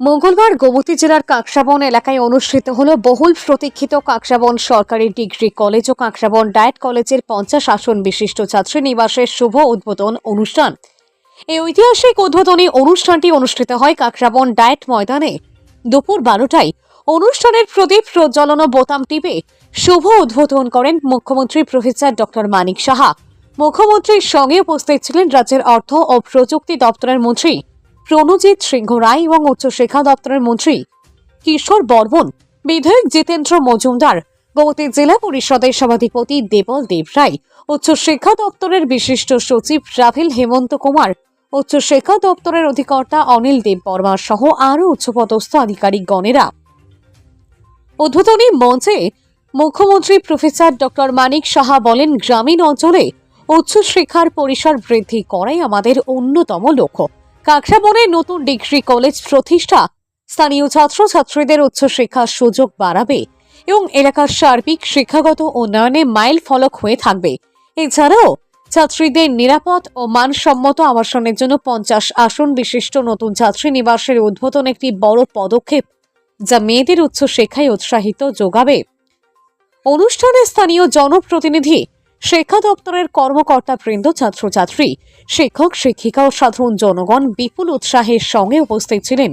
মঙ্গলবার গোমতী জেলার কাকসাবন এলাকায় অনুষ্ঠিত হল বহুল প্রতীক্ষিত কাকসাবন সরকারি ডিগ্রি কলেজ ও কাকসাবন ডায়েট কলেজের পঞ্চাশ আসন বিশিষ্ট ছাত্রী নিবাসের শুভ উদ্বোধন অনুষ্ঠান। এই ঐতিহাসিক উদ্বোধনী অনুষ্ঠানটি অনুষ্ঠিত হয় কাকসাবন ডায়েট ময়দানে। দুপুর বারোটায় অনুষ্ঠানের প্রদীপ প্রজ্বলন বোতাম টিপে শুভ উদ্বোধন করেন মুখ্যমন্ত্রী প্রফেসর ডক্টর মানিক সাহা। মুখ্যমন্ত্রীর সঙ্গে উপস্থিত ছিলেন রাজ্যের অর্থ ও প্রযুক্তি দপ্তরের মন্ত্রী প্রণজিৎ সিংহ রায় এবং উচ্চশিক্ষা দপ্তরের মন্ত্রী কিশোর বর্মন, বিধায়ক জিতেন্দ্র মজুমদার গৌতী জেলা পরিষদের সভাধিপতি দেবল দেব রায় উচ্চশিক্ষা দপ্তরের বিশিষ্ট সচিব রাভেল হেমন্ত কুমার উচ্চশিক্ষা দপ্তরের অধিকর্তা অনিল দেব বর্মা সহ আরও উচ্চপদস্থ আধিকারিকগণেরা। উদ্বোধনী মঞ্চে মুখ্যমন্ত্রী প্রফেসর ডক্টর মানিক সাহা বলেন, গ্রামীণ অঞ্চলে উচ্চশিক্ষার পরিসর বৃদ্ধি করাই আমাদের অন্যতম লক্ষ্য। কাকসাবনে নতুন ডিগ্রি কলেজ প্রতিষ্ঠা। স্থানীয় ছাত্রছাত্রীদের উচ্চশিক্ষার সুযোগ বাড়াবে এবং এলাকার সার্বিক শিক্ষাগত উন্নয়নে মাইল ফলক হয়ে থাকবে। এছাড়াও ছাত্রীদের নিরাপদ ও মানসম্মত আবাসনের জন্য পঞ্চাশ আসন বিশিষ্ট নতুন ছাত্রী নিবাসের উদ্বোধন একটি বড় পদক্ষেপ, যা মেয়েদের উচ্চশিক্ষায় উৎসাহিত যোগাবে। অনুষ্ঠানে স্থানীয় জনপ্রতিনিধি শিক্ষা দপ্তরের কর্মকর্তা বৃন্দ, ছাত্রছাত্রী, শিক্ষক, শিক্ষিকা ও সাধারণ জনগণ বিপুল উৎসাহের সঙ্গে উপস্থিত ছিলেন।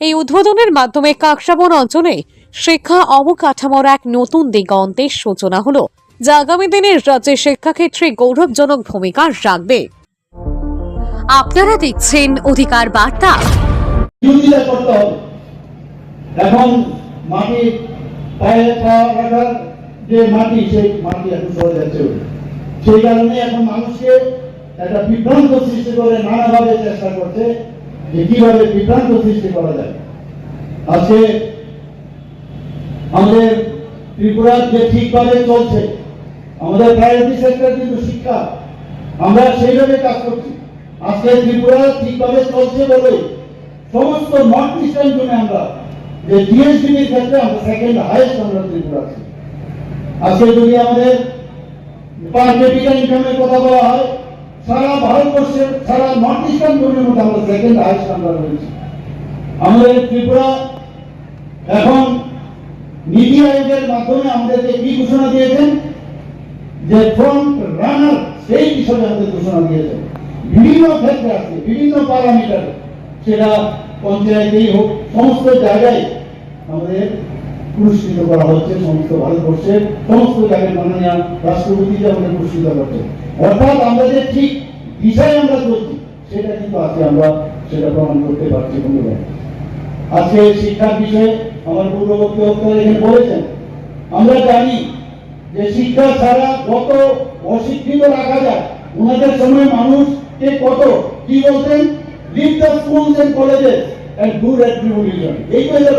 এই উদ্বোধনের মাধ্যমে কাকসাবন অঞ্চলে শিক্ষা অবকাঠামোর এক নতুন দিগন্তের সূচনা হলো, যা আগামী দিনে রাজ্যের শিক্ষাক্ষেত্রে গৌরবজনক ভূমিকা রাখবে। আপনারা দেখছেন অধিকার বার্তা। এখন মাটি পায়ে যে মাটি, সেই মাটি এখন সরে যাচ্ছে সেই কারণে এখন মানুষকে একটা বিভ্রান্ত সৃষ্টি করে নানাভাবে চেষ্টা করছে যে কীভাবে বিভ্রান্ত সৃষ্টি করা যায়। আজকে আমাদের ত্রিপুরা যে ঠিকভাবে চলছে, আমাদের প্রায়োরিটি সেক্টর কিন্তু শিক্ষা। আমরা সেইভাবে কাজ করছি। আজকে ত্রিপুরা ঠিকভাবে চলছে বলে সমস্ত নর্থ ইস্টার্ন জোনে আমরা যে জিএসডিপির ক্ষেত্রে আমরা সেকেন্ড হাইয়েস্ট আমরা ত্রিপুরা আছি। আজকে যদি আমাদের পার ইনকামের কথা বলা হয়। সারা ভারতবর্ষের সারা নর্থ ইস্টার্ন জোনের মধ্যে আমরা সেকেন্ড হাইয়েস্ট আমরা রয়েছি। আমাদের ত্রিপুরা এখন নীতি আয়োগের মাধ্যমে আমাদেরকে কি ঘোষণা দিয়েছেন? যে ফ্রন্ট রানার সেই হিসাবে আমাদের ঘোষণা দিয়েছেন। বিভিন্ন ক্ষেত্রে আছে, বিভিন্ন প্যারামিটার সেটা পঞ্চায়েতেই হোক, সমস্ত জায়গায় আমাদের পুরস্কৃত করা হচ্ছে, সমস্ত ভারতবর্ষের সমস্ত জায়গায় মাননীয় রাষ্ট্রপতিকে আমাদের পুরস্কৃত করছে অর্থাৎ আমরা যে ঠিক দিশায় আমরা চলছি, সেটা কিন্তু আজকে আমরা সেটা প্রমাণ করতে পারছি বন্ধুরা। আজকে শিক্ষার বিষয়ে আমার পূর্ববর্তী বক্তব্য এখানে বলেছেন, আমরা জানি যে শিক্ষা ছাড়া কত অশিক্ষিত রাখা যায়, ওনাদের সময় মানুষকে কত, কি বলতেন? Leave the schools and colleges and do retribution এই তো এদের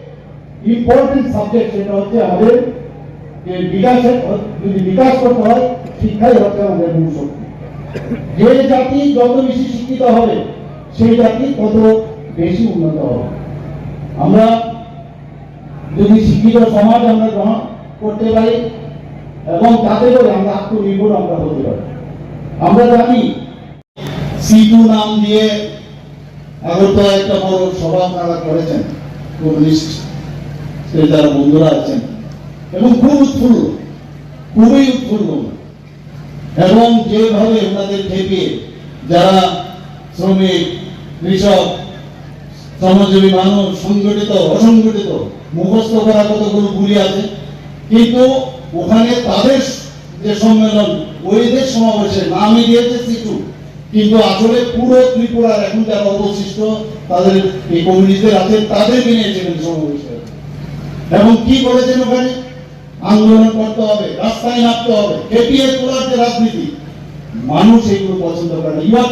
ইম্পর্টেন্ট সাবজেক্ট সেটা হচ্ছে আমাদের যে বিকাশের যদি বিকাশ করতে হয়, শিক্ষাই হচ্ছে আমাদের মূল শক্তি। যে জাতি যত বেশি শিক্ষিত হবে, সেই জাতি তত বেশি উন্নত হবে। আমরা যদি শিক্ষিত সমাজ আমরা গ্রহণ করতে পারি, এবং তাতে করে আমরা আত্মনির্ভর আমরা হতে পারি। আমরা জানি, সিটু নাম দিয়ে আগরতলা একটা বড় সভা আপনারা করেছেন কমিউনিস্ট যারা বন্ধুরা আছেন। এবং খুব উৎফুল্ল, খুবই উৎফুল্ল। এবং যেভাবে ওনাদের খেপিয়ে যারা শ্রমিক, কৃষক, শ্রমজীবী মানুষ, সংগঠিত, অসংগঠিত, মুখস্থ করা কতগুলো গুলি আছে। কিন্তু ওখানে তাদের যে সম্মেলন ওইদের সমাবেশে নামে দিয়েছে সিটু। কিন্তু আসলে পুরো ত্রিপুরার এখন যারা অবশিষ্ট তাদের এই কমিউনিস্টদের আছে তাদেরকে নিয়েছিলেন সমাবেশে। এবং কি করেছেন ওখানে? আন্দোলন করতে হবে, রাস্তায় নামতে হবে কেপিএ তোলার রাজনীতি, মানুষ এগুলো পছন্দ করে না। ইউ আর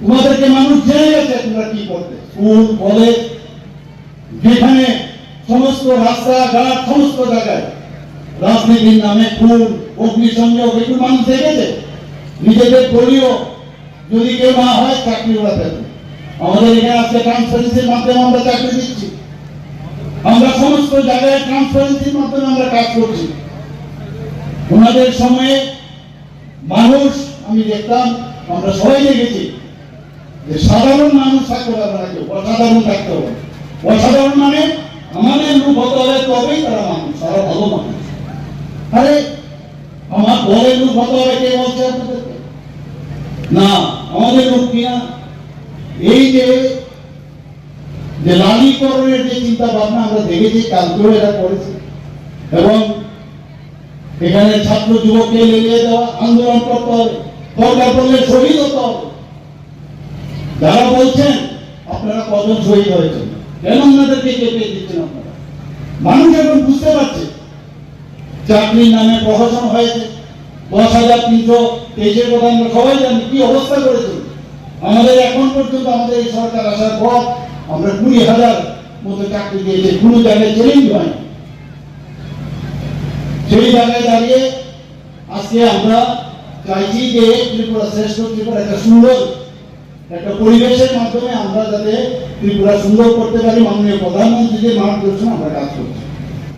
তোমাদেরকে মানুষ জেনে গেছে তোমরা কি করতে। স্কুল কলেজ যেখানে সমস্ত রাস্তাঘাট সমস্ত জায়গায় রাজনীতির নামে খুন, অগ্নিসংযোগ একটু মানুষ দেখেছে। নিজেদের দলীয় যদি কেউ না হয়, চাকরি ওরা আমাদের এখানে আজকে ট্রান্সপারেন্সির মাধ্যমে আমরা চাকরি দিচ্ছি। আমরা সমস্ত জায়গায় ট্রান্সপারেন্সির মাধ্যমে আমরা কাজ করছি। ওনাদের সময়ে মানুষ, আমি দেখতাম আমরা সবাই দেখেছি যে সাধারণ মানুষ থাকতে পারবে না কেউ, অসাধারণ থাকতে হবে। অসাধারণ মানে আমাদের লোক হতে হবে তবেই তারা মানুষ, তারা ভালো মানুষ। আরে, আমার বলের লোক হতে হবে কে বলছে না, আমাদের লোক কিনা এই যে যে লালীকরণের যে চিন্তা ভাবনা আমরা দেখেছি কালকেও এরা করেছে। এবং এখানে ছাত্র যুবককে লেলিয়ে দেওয়া, আন্দোলন করতে হবে, দরকার পড়লে শহীদ হতে হবে। যারা বলছেন, আপনারা কজন শহীদ হয়েছেন? কেন ওনাদেরকে চেপে দিচ্ছেন আপনারা? মানুষ এখন বুঝতে পারছে। চাকরির নামে প্রহসন হয়েছে। দশ হাজার তিনশো তেইশের কথা আমরা সবাই জানি, কি অবস্থা করেছে। আমাদের এখন পর্যন্ত আমাদের এই সরকার আসার পর আমরা কুড়ি হাজার মতো চাকরি দিয়েছে কোনো জায়গায় চ্যালেঞ্জ হয় সেই জায়গায় দাঁড়িয়ে আজকে আমরা চাইছি যে ত্রিপুরা শ্রেষ্ঠ ত্রিপুরা, একটা সুন্দর, একটা পরিবেশের মাধ্যমে আমরা যাতে ত্রিপুরা সুন্দর করতে পারি, মাননীয় প্রধানমন্ত্রীদের মার্গদর্শন আমরা কাজ করছি।